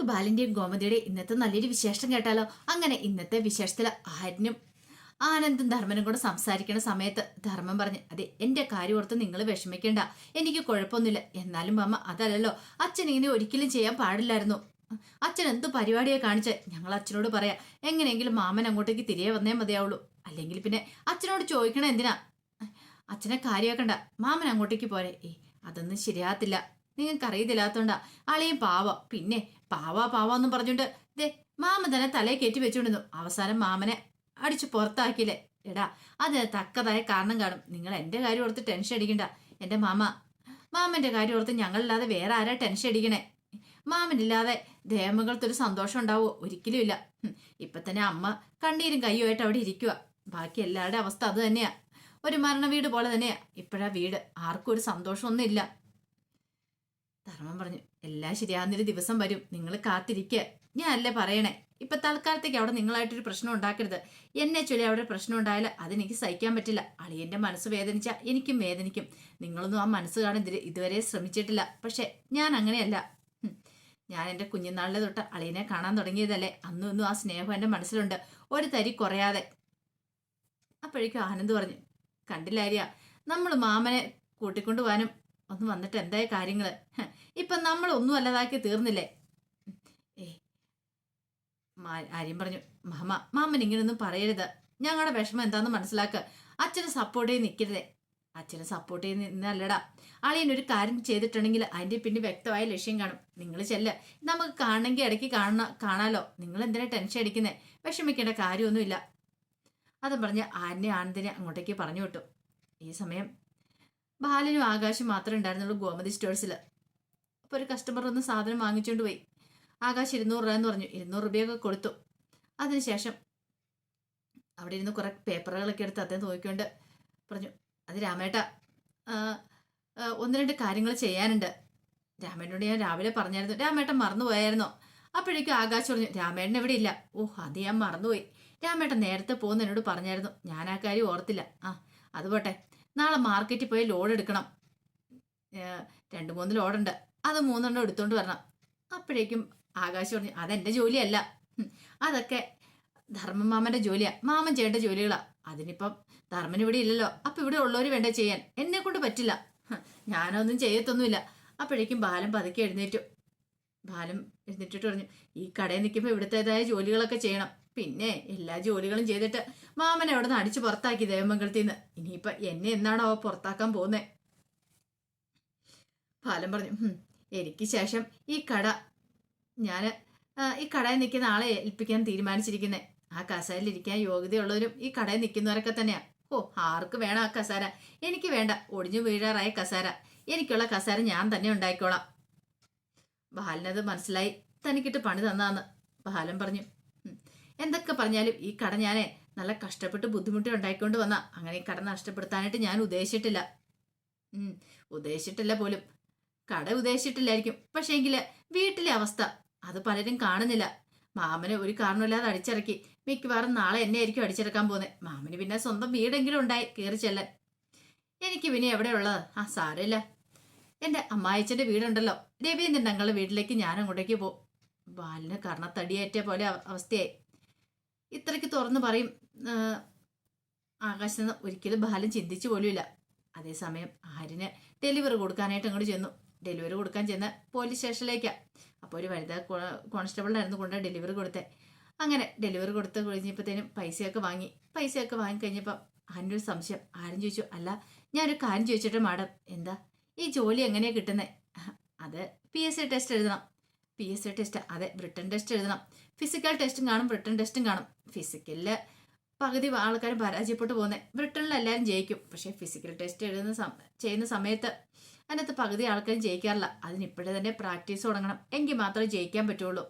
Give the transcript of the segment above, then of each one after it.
നമുക്ക് ബാലിന്റെയും ഗോമതിയുടെ ഇന്നത്തെ നല്ലൊരു വിശേഷം കേട്ടാലോ? അങ്ങനെ ഇന്നത്തെ വിശേഷത്തിൽ ആര്യനും ആനന്ദും ധർമ്മനും കൂടെ സംസാരിക്കുന്ന സമയത്ത് ധർമ്മം പറഞ്ഞ് അതെ എന്റെ കാര്യം ഓർത്ത് നിങ്ങൾ വിഷമിക്കേണ്ട. എനിക്ക് കുഴപ്പമൊന്നുമില്ല. എന്നാലും അമ്മ അതല്ലല്ലോ. അച്ഛൻ ഇങ്ങനെ ഒരിക്കലും ചെയ്യാൻ പാടില്ലായിരുന്നു. അച്ഛൻ എന്ത് പരിപാടിയെ കാണിച്ച്? ഞങ്ങൾ അച്ഛനോട് പറയാ. എങ്ങനെയെങ്കിലും മാമൻ അങ്ങോട്ടേക്ക് തിരികെ വന്നേ മതിയാവുള്ളൂ. അല്ലെങ്കിൽ പിന്നെ അച്ഛനോട് ചോദിക്കണം എന്തിനാ? അച്ഛനെ കാര്യമാക്കണ്ട. മാമൻ അങ്ങോട്ടേക്ക് പോരെ. ഏ അതൊന്നും ശരിയാകത്തില്ല. നിങ്ങൾക്ക് അറിയത്തില്ലാത്തോണ്ടാ. അളിയും പാവ. പിന്നെ പാവ പാവ എന്നും പറഞ്ഞുകൊണ്ട് ദേ മാമൻ തന്നെ തലയെ കയറ്റി വെച്ചുകൊണ്ടിരുന്നു അവസാനം മാമനെ അടിച്ചു പുറത്താക്കിയില്ലേ. എടാ അതിന് തക്കതായ കാരണം കാണും. നിങ്ങൾ എന്റെ കാര്യം ഓർത്ത് ടെൻഷൻ അടിക്കണ്ട. എന്റെ മാമ മാമന്റെ കാര്യം ഓർത്ത് ഞങ്ങളില്ലാതെ വേറെ ആരാ ടെൻഷൻ അടിക്കണേ? മാമനില്ലാതെ ദേമകൾക്കൊരു സന്തോഷം ഉണ്ടാവോ? ഒരിക്കലും ഇല്ല. ഇപ്പൊ തന്നെ അമ്മ കണ്ണീരും കയ്യുമായിട്ട് അവിടെ ഇരിക്കുക ബാക്കി എല്ലാവരുടെ അവസ്ഥ അത് തന്നെയാ. ഒരു മരണ വീട് പോലെ തന്നെയാ. ഇപ്പോഴാ വീട്. ആർക്കും ഒരു സന്തോഷമൊന്നും ഇല്ല ധർമ്മം പറഞ്ഞു എല്ലാം ശരിയാകുന്നൊരു ദിവസം വരും നിങ്ങൾ കാത്തിരിക്കുക ഞാൻ അല്ലേ പറയണേ ഇപ്പൊ തൽക്കാലത്തേക്ക് അവിടെ നിങ്ങളായിട്ടൊരു പ്രശ്നം ഉണ്ടാക്കരുത്. എന്നെ ചൊല്ലി അവിടെ പ്രശ്നം ഉണ്ടായാൽ അതെനിക്ക് സഹിക്കാൻ പറ്റില്ല. അളിയന്റെ മനസ്സ് വേദനിച്ച എനിക്കും വേദനിക്കും. നിങ്ങളൊന്നും ആ മനസ്സ് കാണാൻ ഇതുവരെ ശ്രമിച്ചിട്ടില്ല. പക്ഷെ ഞാൻ അങ്ങനെയല്ല. ഞാൻ എന്റെ കുഞ്ഞുനാളിലെ തൊട്ട് അളിയനെ കാണാൻ തുടങ്ങിയതല്ലേ? അന്നും ആ സ്നേഹം എന്റെ മനസ്സിലുണ്ട്. ഒരു തരി കുറയാതെ. അപ്പോഴേക്കും ആനന്ദ് പറഞ്ഞു കണ്ടില്ലാരിയ നമ്മൾ മാമനെ കൂട്ടിക്കൊണ്ടു പോകാനും ഒന്ന് വന്നിട്ട് എന്തായ കാര്യങ്ങൾ ഇപ്പൊ നമ്മൾ ഒന്നും അല്ലതാക്കി തീർന്നില്ലേ? ആര്യം പറഞ്ഞു മാമ മാമൻ ഇങ്ങനൊന്നും പറയരുത്. ഞങ്ങളുടെ വിഷമം എന്താണെന്ന് മനസ്സിലാക്കുക അച്ഛനെ സപ്പോർട്ട് ചെയ്ത് നിൽക്കരുതേ അച്ഛനെ സപ്പോർട്ട് ചെയ്ത് നിന്നല്ലടാ. അളിയൻ ഒരു കാര്യം ചെയ്തിട്ടുണ്ടെങ്കിൽ അതിന്റെ പിന്നെ വ്യക്തമായ ലക്ഷ്യം കാണും. നിങ്ങൾ ചെല്ല. നമുക്ക് കാണണമെങ്കിൽ ഇടയ്ക്ക് കാണണ കാണാലോ. നിങ്ങൾ എന്തിനാ ടെൻഷൻ അടിക്കുന്നേ? വിഷമിക്കേണ്ട കാര്യമൊന്നുമില്ല. അതും പറഞ്ഞ് ആനെ ആനന്ദിനെ അങ്ങോട്ടേക്ക് പറഞ്ഞു വിട്ടു. ഈ സമയം ബാലനും ആകാശം മാത്രമേ ഉണ്ടായിരുന്നുള്ളൂ ഗോമതി സ്റ്റോഴ്സിൽ അപ്പോൾ ഒരു കസ്റ്റമർ ഒന്ന് സാധനം വാങ്ങിച്ചുകൊണ്ട് പോയി. ആകാശ് ഇരുന്നൂറ് രൂപ എന്ന് പറഞ്ഞു. ഇരുന്നൂറ് രൂപയൊക്കെ കൊടുത്തു. അതിനുശേഷം അവിടെ ഇരുന്ന് കുറേ പേപ്പറുകളൊക്കെ എടുത്ത് അദ്ദേഹം നോക്കിക്കൊണ്ട് പറഞ്ഞു അത് രാമേട്ട ഒന്ന് രണ്ട് കാര്യങ്ങൾ ചെയ്യാനുണ്ട്. രാമേട്ടനോട് ഞാൻ രാവിലെ പറഞ്ഞായിരുന്നു. രാമേട്ടൻ മറന്നുപോയായിരുന്നോ അപ്പോഴേക്കും ആകാശ് പറഞ്ഞു രാമേട്ടൻ എവിടെ ഇല്ല. ഓ അത് ഞാൻ മറന്നുപോയി. രാമേട്ടൻ നേരത്തെ പോകുന്ന എന്നോട് പറഞ്ഞായിരുന്നു. ഞാൻ ആ കാര്യം ഓർത്തില്ല. ആ അത് പോട്ടെ. നാളെ മാർക്കറ്റിൽ പോയി ലോഡ് എടുക്കണം. രണ്ട് മൂന്ന് ലോഡുണ്ട് അത് മൂന്നെണ്ണം എടുത്തോണ്ട് വരണം. അപ്പോഴേക്കും ആകാശ് പറഞ്ഞു അതെന്റെ ജോലിയല്ല. അതൊക്കെ ധർമ്മ മാമന്റെ ജോലിയാ. മാമൻ ചെയ്യേണ്ട ജോലികളാ. അതിനിപ്പം ധർമ്മൻ ഇവിടെ ഇല്ലല്ലോ. അപ്പൊ ഇവിടെ ഉള്ളവര് വേണ്ട ചെയ്യാൻ? എന്നെ കൊണ്ട് പറ്റില്ല. ഞാനൊന്നും ചെയ്യത്തൊന്നുമില്ല. അപ്പോഴേക്കും ബാലം പതുക്കെ എഴുന്നേറ്റു. ബാലം എഴുന്നേറ്റിട്ട് പറഞ്ഞു ഈ കടയിൽ നിൽക്കുമ്പോൾ ഇവിടുത്തേതായ ജോലികളൊക്കെ ചെയ്യണം. പിന്നെ എല്ലാ ജോലികളും ചെയ്തിട്ട് മാമൻ അവിടെ നിന്ന് അടിച്ചു പുറത്താക്കി ദേവമംഗലത്തിൽ നിന്ന്. ഇനിയിപ്പൊ എന്നെ എന്നാണോ പുറത്താക്കാൻ പോകുന്നേ? ഫാലം പറഞ്ഞു എനിക്ക് ശേഷം ഈ കട ഞാൻ ഈ കടയിൽ നിൽക്കുന്ന ആളെ ഏൽപ്പിക്കാൻ തീരുമാനിച്ചിരിക്കുന്നത് ആ കസാരയിലിരിക്കാൻ യോഗ്യതയുള്ളവരും ഈ കടയിൽ നിൽക്കുന്നവരൊക്കെ തന്നെയാ. ഓ ആർക്ക് വേണം ആ കസാര? എനിക്ക് വേണ്ട ഒടിഞ്ഞു വീഴാറായ കസാര. എനിക്കുള്ള കസാര ഞാൻ തന്നെ ഉണ്ടായിക്കോളാം. ബാലനത് മനസ്സിലായി. തനിക്കിട്ട് പണി തന്നാന്ന്. ബാലൻ പറഞ്ഞു "ഉം, എന്തൊക്കെ പറഞ്ഞാലും ഈ കട ഞാനേ നല്ല കഷ്ടപ്പെട്ട് ബുദ്ധിമുട്ടി ഉണ്ടായിക്കൊണ്ട് വന്ന. അങ്ങനെ ഈ കട നഷ്ടപ്പെടുത്താനായിട്ട് ഞാൻ ഉദ്ദേശിച്ചിട്ടില്ല. ഉദ്ദേശിച്ചിട്ടില്ല പോലും. കട ഉദ്ദേശിച്ചിട്ടില്ലായിരിക്കും. പക്ഷേ എങ്കിൽ വീട്ടിലെ അവസ്ഥ അത് പലരും കാണുന്നില്ല. മാമന് ഒരു കാരണമില്ലാതെ അടിച്ചിറക്കി. മിക്കവാറും നാളെ എന്നെ ആയിരിക്കും അടിച്ചിറക്കാൻ പോകുന്നത് മാമന് പിന്നെ സ്വന്തം വീടെങ്കിലും ഉണ്ടായി കയറി ചെല്ലാൻ. എനിക്ക് പിന്നെ എവിടെ ഉള്ളത് ആ സാരമില്ല. എന്റെ അമ്മായിച്ചന്റെ വീടുണ്ടല്ലോ. രവീന്ദ്രൻ ഞങ്ങളുടെ വീട്ടിലേക്ക് ഞാൻ അങ്ങോട്ടേക്ക് പോകും ബാലിന് കർണത്തടിയേറ്റ പോലെ അവ- അവസ്ഥയായി. ഇത്രയ്ക്ക് തുറന്ന് പറയും. ആ, നിന്ന് ഒരിക്കലും ബാലൻ ചിന്തിച്ചു പോലുമില്ല. അതേസമയം ആര്യന് ഡെലിവറി കൊടുക്കാനായിട്ട് അങ്ങോട്ട് ചെന്നു. ഡെലിവറി കൊടുക്കാൻ ചെന്ന പോലീസ് സ്റ്റേഷനിലേക്കാണ് അപ്പോൾ ഒരു വനിതാ കോൺസ്റ്റബിളിനായിരുന്നു കൊണ്ട് ഡെലിവറി കൊടുത്തേ. അങ്ങനെ ഡെലിവറി കൊടുത്ത് കഴിഞ്ഞപ്പോഴത്തേനും പൈസയൊക്കെ വാങ്ങി. പൈസയൊക്കെ വാങ്ങി കഴിഞ്ഞപ്പോൾ ആരിനൊരു സംശയം. ആരും ചോദിച്ചു അല്ല ഞാനൊരു കാര്യം ചോദിച്ചിട്ട് മാഡം എന്താ? ഈ ജോലി എങ്ങനെയാണ് കിട്ടുന്നത് അത് പി എസ് സി ടെസ്റ്റ് എഴുതണം. പി എസ് സി ടെസ്റ്റ് അതെ ബ്രിട്ടൻ ടെസ്റ്റ് എഴുതണം. ഫിസിക്കൽ ടെസ്റ്റും കാണും ബ്രിട്ടൻ ടെസ്റ്റും കാണും. ഫിസിക്കലിൽ പകുതി ആൾക്കാരും പരാജയപ്പെട്ടു പോകുന്നത് ബ്രിട്ടനിൽ എല്ലാവരും ജയിക്കും. പക്ഷേ ഫിസിക്കൽ ടെസ്റ്റ് എഴുതുന്ന ചെയ്യുന്ന സമയത്ത് അതിനകത്ത് പകുതി ആൾക്കാരും ജയിക്കാറില്ല. അതിന് ഇപ്പോഴേ തന്നെ പ്രാക്ടീസ് തുടങ്ങണം. എങ്കിൽ മാത്രമേ ജയിക്കാൻ പറ്റുള്ളൂ.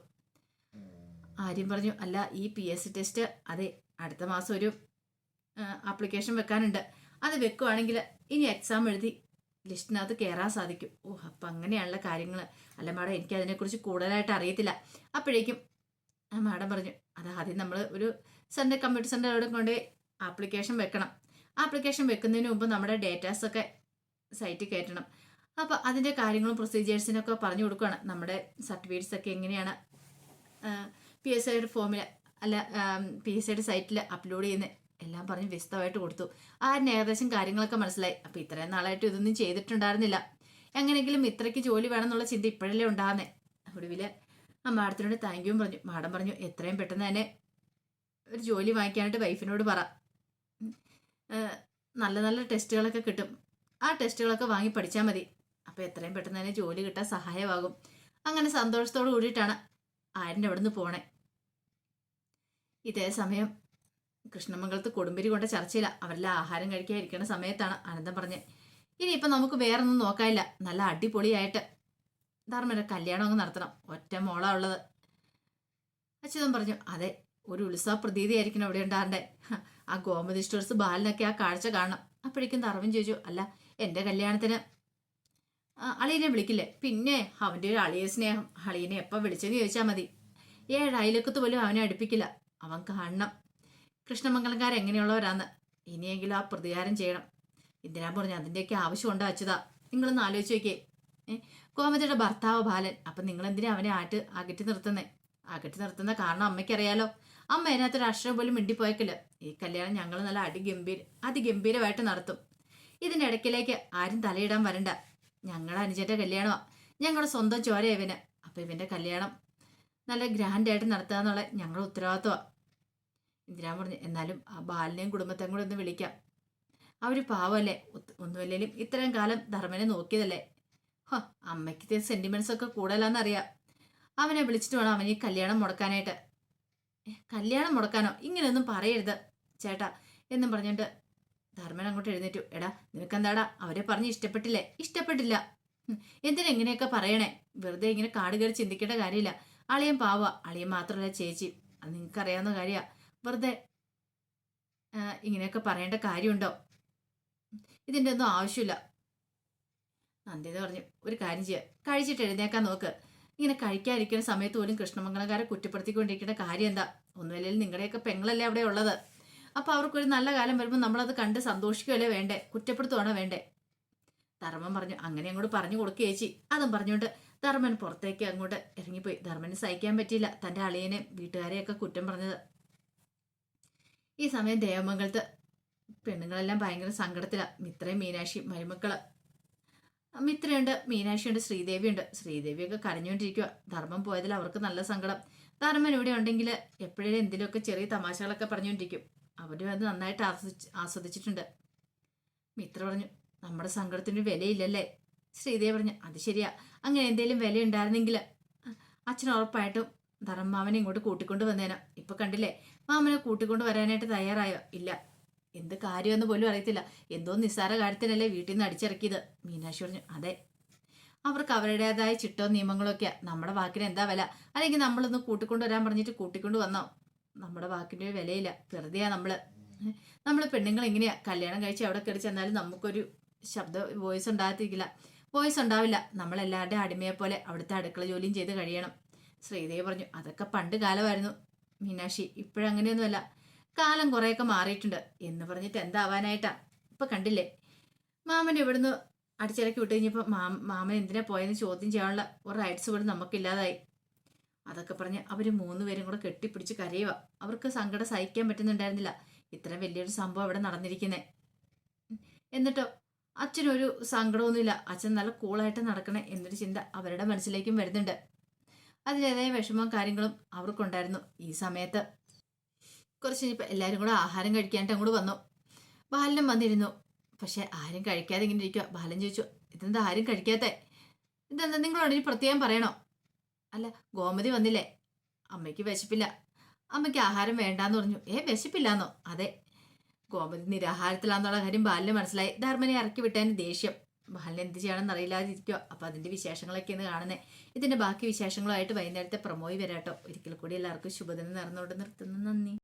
ആര്യം പറഞ്ഞു. അല്ല ഈ പി എസ് സി ടെസ്റ്റ് അതെ അടുത്ത മാസം ഒരു ആപ്ലിക്കേഷൻ വെക്കാനുണ്ട്. അത് വെക്കുവാണെങ്കിൽ ഇനി എക്സാം എഴുതി ലിസ്റ്റിനകത്ത് കയറാൻ സാധിക്കും. ഓ അപ്പം അങ്ങനെയാണുള്ള കാര്യങ്ങൾ അല്ല മാഡം എനിക്ക് അതിനെക്കുറിച്ച് കൂടുതലായിട്ട് അറിയത്തില്ല. അപ്പോഴേക്കും ആ മാഡം പറഞ്ഞു അത് ആദ്യം നമ്മൾ ഒരു സെന്റർ കമ്പ്യൂട്ടർ സെന്റർ അവിടെ കൊണ്ട് ആപ്ലിക്കേഷൻ വെക്കണം. ആപ്ലിക്കേഷൻ വെക്കുന്നതിന് മുമ്പ് നമ്മുടെ ഡേറ്റാസൊക്കെ സൈറ്റിൽ കയറ്റണം. അപ്പോൾ അതിന്റെ കാര്യങ്ങളും പ്രൊസീജിയേഴ്സിനൊക്കെ പറഞ്ഞു കൊടുക്കുകയാണ് നമ്മുടെ സർട്ടിഫിക്കറ്റ്സ് ഒക്കെ എങ്ങനെയാണ് പി എസ് ഐയുടെ ഫോമിൽ അല്ല പി എസ് ഐയുടെ സൈറ്റിൽ അപ്ലോഡ് ചെയ്യുന്ന എല്ലാം പറഞ്ഞ് വിസ്തമായിട്ട് കൊടുത്തു. ആരിന് ഏകദേശം കാര്യങ്ങളൊക്കെ മനസ്സിലായി. അപ്പോൾ ഇത്രയും നാളായിട്ട് ഇതൊന്നും ചെയ്തിട്ടുണ്ടായിരുന്നില്ല. എങ്ങനെയെങ്കിലും ഇത്രയ്ക്ക് ജോലി വേണമെന്നുള്ള ചിന്ത ഇപ്പോഴല്ലേ ഉണ്ടാകുന്നേ ഒടുവിൽ ആ മാഡത്തിനോട് താങ്ക് യു പറഞ്ഞു. മാഡം പറഞ്ഞു എത്രയും പെട്ടെന്ന് തന്നെ ഒരു ജോലി വാങ്ങിക്കാനായിട്ട് വൈഫിനോട് പറ. നല്ല നല്ല ടെസ്റ്റുകളൊക്കെ കിട്ടും. ആ ടെസ്റ്റുകളൊക്കെ വാങ്ങി പഠിച്ചാൽ മതി. അപ്പോൾ എത്രയും പെട്ടെന്ന് തന്നെ ജോലി കിട്ടാൻ സഹായമാകും. അങ്ങനെ സന്തോഷത്തോട് കൂടിയിട്ടാണ് ആരിന്റെ അവിടെ നിന്ന് പോണേ. ഇതേ സമയം കൃഷ്ണമംഗലത്ത് കൊടുമ്പിരി കൊണ്ട ചർച്ചയില്ല അവരെല്ലാം ആഹാരം കഴിക്കാതിരിക്കുന്ന സമയത്താണ് ആനന്ദം പറഞ്ഞത് ഇനിയിപ്പം നമുക്ക് വേറൊന്നും നോക്കാനില്ല. നല്ല അടിപൊളിയായിട്ട് ധർമ്മയുടെ കല്യാണം അങ്ങ് നടത്തണം. ഒറ്റ മോളാ ഉള്ളത്. അച്യുതൻ പറഞ്ഞു അതെ ഒരു ഉത്സവ പ്രതീതിയായിരിക്കണം അവിടെ ഉണ്ടാകണ്ടേ ആ ഗോമതി സ്റ്റോഴ്സ് ബാലിനൊക്കെ ആ കാഴ്ച കാണണം. അപ്പോഴേക്കും ധർമ്മൻ ചോദിച്ചു അല്ല എന്റെ കല്യാണത്തിന് അളിയനെ വിളിക്കില്ലേ? പിന്നെ അവന്റെ ഒരു അളിയ സ്നേഹം. അളിയനെ എപ്പോൾ വിളിച്ചെന്ന് ചോദിച്ചാൽ മതി. ഏഴ് അയലക്കത്ത് പോലും അവനെ അടുപ്പിക്കില്ല. അവൻ കാണണം. കൃഷ്ണമംഗലംകാർ എങ്ങനെയുള്ളവരാന്ന്. ഇനിയെങ്കിലും ആ പ്രതികാരം ചെയ്യണം. എന്തിനാ പറഞ്ഞു? അതിന്റെയൊക്കെ ആവശ്യമുണ്ടോ അച്യുത. നിങ്ങളൊന്ന് ആലോചിച്ച് നോക്കിയേ. കോമതിയുടെ ഭർത്താവ് ബാലൻ. അപ്പം നിങ്ങൾ എന്തിനാ അവനെ ആട്ട് അകറ്റി നിർത്തുന്നേ? അകറ്റി നിർത്തുന്ന കാരണം അമ്മയ്ക്കറിയാലോ. അമ്മ അതിനകത്ത് ഒരു അക്ഷരം പോലും മിണ്ടിപ്പോയേക്കില്ല. ഈ കല്യാണം ഞങ്ങൾ നല്ല അടിഗംഭീര അതിഗംഭീരമായിട്ട് നടത്തും. ഇതിന്റെ ഇടയ്ക്കിലേക്ക് ആരും തലയിടാൻ വരണ്ട. ഞങ്ങളുടെ അനുജന്റെ കല്യാണമാണ് ഞങ്ങളുടെ സ്വന്തം ചോര ഇവന്. അപ്പം ഇവന്റെ കല്യാണം നല്ല ഗ്രാൻഡായിട്ട് നടത്തുക എന്നുള്ള ഞങ്ങളുടെ ഉത്തരവാദിത്വമാണ് ഇന്ദിരാ പറഞ്ഞു? എന്നാലും ആ ബാലിനെയും കുടുംബത്തെയും കൂടെ ഒന്ന് വിളിക്കാം. അവർ പാവമല്ലേ ഒന്നുമില്ലെങ്കിലും ഇത്രയും കാലം ധർമ്മനെ നോക്കിയതല്ലേ? ഹോ അമ്മയ്ക്ക് സെന്റിമെന്റ്സ് ഒക്കെ കൂടുതലാണെന്നറിയാം. അവനെ വിളിച്ചിട്ട് വേണം അവന് കല്യാണം മുടക്കാനായിട്ട്. കല്യാണം മുടക്കാനോ? ഇങ്ങനെയൊന്നും പറയരുത് ചേട്ടാ എന്നും പറഞ്ഞിട്ട് ധർമ്മൻ അങ്ങോട്ട് എഴുന്നേറ്റു. എടാ നിനക്കെന്താടാ? അവരെ പറഞ്ഞ് ഇഷ്ടപ്പെട്ടില്ലേ? ഇഷ്ടപ്പെട്ടില്ല. എന്തിനെങ്ങനെയൊക്കെ പറയണേ? വെറുതെ ഇങ്ങനെ കാട് കയറി ചിന്തിക്കേണ്ട കാര്യമില്ല. അളിയൻ പാവ. അളിയൻ മാത്രമല്ല ചേച്ചി. അത് നിങ്ങൾക്കറിയാവുന്ന കാര്യമാണ് വെറുതെ ഇങ്ങനെയൊക്കെ പറയേണ്ട കാര്യമുണ്ടോ? ഇതിന്റെ ഒന്നും ആവശ്യമില്ല. നന്ദിത പറഞ്ഞു ഒരു കാര്യം ചെയ്യുക കഴിച്ചിട്ട് എഴുന്നേക്കാൻ നോക്ക്. ഇങ്ങനെ കഴിക്കാതിരിക്കുന്ന സമയത്ത് പോലും കൃഷ്ണമംഗലക്കാരെ കുറ്റപ്പെടുത്തിക്കൊണ്ടിരിക്കേണ്ട കാര്യം എന്താ? ഒന്നുമില്ലെങ്കിൽ നിങ്ങളുടെയൊക്കെ പെങ്ങളല്ലേ അവിടെ ഉള്ളത്. അപ്പോൾ അവർക്കൊരു നല്ല കാലം വരുമ്പോൾ നമ്മളത് കണ്ട് സന്തോഷിക്കുകയല്ലേ വേണ്ടേ? കുറ്റപ്പെടുത്തുവാണോ വേണ്ടേ? ധർമ്മൻ പറഞ്ഞു അങ്ങനെ അങ്ങോട്ട് പറഞ്ഞു കൊടുക്കുക ചേച്ചി. അതും പറഞ്ഞുകൊണ്ട് ധർമ്മൻ പുറത്തേക്ക് അങ്ങോട്ട് ഇറങ്ങിപ്പോയി. ധർമ്മന് സഹിക്കാൻ പറ്റിയില്ല. തന്റെ അളിയനെ വീട്ടുകാരെയൊക്കെ കുറ്റം പറഞ്ഞത്. ഈ സമയം ദേവമംഗലത്ത് പെണ്ണുങ്ങളെല്ലാം ഭയങ്കര സങ്കടത്തിലാണ് മിത്രയും മീനാക്ഷി മരുമക്കൾ. മിത്രയുണ്ട് മീനാക്ഷിയുണ്ട് ശ്രീദേവിയുണ്ട്. ശ്രീദേവിയൊക്കെ കരഞ്ഞുകൊണ്ടിരിക്കുക ധർമ്മം പോയതിൽ അവർക്ക് നല്ല സങ്കടം. ധർമ്മൻ ഇവിടെ ഉണ്ടെങ്കിൽ എപ്പോഴും എന്തിലൊക്കെ ചെറിയ തമാശകളൊക്കെ പറഞ്ഞുകൊണ്ടിരിക്കും. അവരും അത് നന്നായിട്ട് ആസ്വദിച്ച് ആസ്വദിച്ചിട്ടുണ്ട്. മിത്ര പറഞ്ഞു നമ്മുടെ സങ്കടത്തിന് വിലയില്ലല്ലേ? ശ്രീദേവി പറഞ്ഞു അത് ശരിയാ. അങ്ങനെ എന്തെങ്കിലും വില ഉണ്ടായിരുന്നെങ്കിൽ അച്ഛൻ ഉറപ്പായിട്ടും ധർമ്മാവനെ ഇങ്ങോട്ട് കൂട്ടിക്കൊണ്ട് വന്നേനാ. ഇപ്പൊ കണ്ടില്ലേ മാമനെ കൂട്ടിക്കൊണ്ട് വരാനായിട്ട് തയ്യാറായോ? ഇല്ല. എന്ത് കാര്യമെന്ന് പോലും അറിയത്തില്ല. എന്തോ നിസ്സാര കാര്യത്തിനല്ലേ വീട്ടിൽ നിന്ന് അടിച്ചിറക്കിയത്. മീനാക്ഷി പറഞ്ഞു അതെ. അവർക്ക് അവരുടേതായ ചിട്ടവും നിയമങ്ങളൊക്കെയാ. നമ്മുടെ വാക്കിന് എന്താ വില? അല്ലെങ്കിൽ നമ്മളൊന്ന് കൂട്ടിക്കൊണ്ട് വരാൻ പറഞ്ഞിട്ട് കൂട്ടിക്കൊണ്ട് വന്നോ? നമ്മുടെ വാക്കിന്റെ ഒരു വിലയില്ല. വെറുതെയാ നമ്മൾ. നമ്മൾ പെണ്ണുങ്ങൾ എങ്ങനെയാ? കല്യാണം കഴിച്ച് അവിടെ കയറി ചെന്നാലും നമുക്കൊരു ശബ്ദ വോയിസ് ഉണ്ടാകത്തിരിക്കില്ല. വോയിസ് ഉണ്ടാവില്ല. നമ്മളെല്ലാവരുടെയും അടിമയെ പോലെ അവിടുത്തെ അടുക്കള ജോലിയും ചെയ്ത് കഴിയണം. ശ്രീദേവി പറഞ്ഞു അതൊക്കെ പണ്ട് കാലമായിരുന്നു. മീനാക്ഷി ഇപ്പോഴങ്ങനെയൊന്നുമല്ല. കാലം കുറേയൊക്കെ മാറിയിട്ടുണ്ട്. എന്ന് പറഞ്ഞിട്ട് എന്താവാനായിട്ടാ? ഇപ്പൊ കണ്ടില്ലേ? മാമൻ ഇവിടുന്ന് അടിച്ചിറക്കി വിട്ട് കഴിഞ്ഞപ്പോൾ മാമൻ എന്തിനാ പോയെന്ന് ചോദ്യം ചെയ്യാനുള്ള ഒരു റൈറ്റ്സ് പോലും നമുക്കില്ലാതായി. അതൊക്കെ പറഞ്ഞ് അവർ മൂന്നുപേരും കൂടെ കെട്ടിപ്പിടിച്ച് കരയുക അവർക്ക് സങ്കടം സഹിക്കാൻ പറ്റുന്നുണ്ടായിരുന്നില്ല. ഇത്ര വലിയൊരു സംഭവം അവിടെ നടന്നിരിക്കുന്നേ. എന്നിട്ടോ അച്ഛനൊരു സങ്കടമൊന്നുമില്ല. അച്ഛൻ നല്ല കൂളായിട്ട് നടക്കണേ എന്നൊരു ചിന്ത അവരുടെ മനസ്സിലേക്കും വരുന്നുണ്ട്. അതിന്റെതായ വിഷമവും കാര്യങ്ങളും അവർക്കുണ്ടായിരുന്നു ഈ സമയത്ത്. കുറച്ച് എല്ലാവരും കൂടെ ആഹാരം കഴിക്കാനായിട്ട് അങ്ങോട്ട് വന്നു. ബാലനും വന്നിരുന്നു. പക്ഷെ ആരും കഴിക്കാതെ ഇങ്ങനെ ഇരിക്കുക ബാലൻ ചോദിച്ചു ഇതെന്താ ആരും കഴിക്കാത്തെ? ഇതെന്താ നിങ്ങളോട് ഇനി പ്രത്യേകം പറയണോ? അല്ല ഗോമതി വന്നില്ലേ. അമ്മയ്ക്ക് വിശപ്പില്ല. അമ്മയ്ക്ക് ആഹാരം വേണ്ടാന്ന് പറഞ്ഞു. ഏ വിശപ്പില്ലാന്നോ? അതെ. ഗോമതി നിരാഹാരത്തിലാന്നുള്ള കാര്യം ബാലിന് മനസ്സിലായി. ധർമ്മനെ ഇറക്കി വിട്ടതിന് ദേഷ്യം. ബാലിന് എന്ത് ചെയ്യണമെന്ന് അറിയില്ലാതിരിക്കുക അപ്പൊ അതിന്റെ വിശേഷങ്ങളൊക്കെയാണ് കാണുന്നത് ഇതിന്റെ ബാക്കി വിശേഷങ്ങളുമായിട്ട് വൈകുന്നേരത്തെ പ്രമോയി വരാട്ടോ. ഒരിക്കൽ കൂടി എല്ലാവർക്കും ശുഭദിനം നേർന്നുകൊണ്ട് നിർത്തുന്നു. നന്ദി.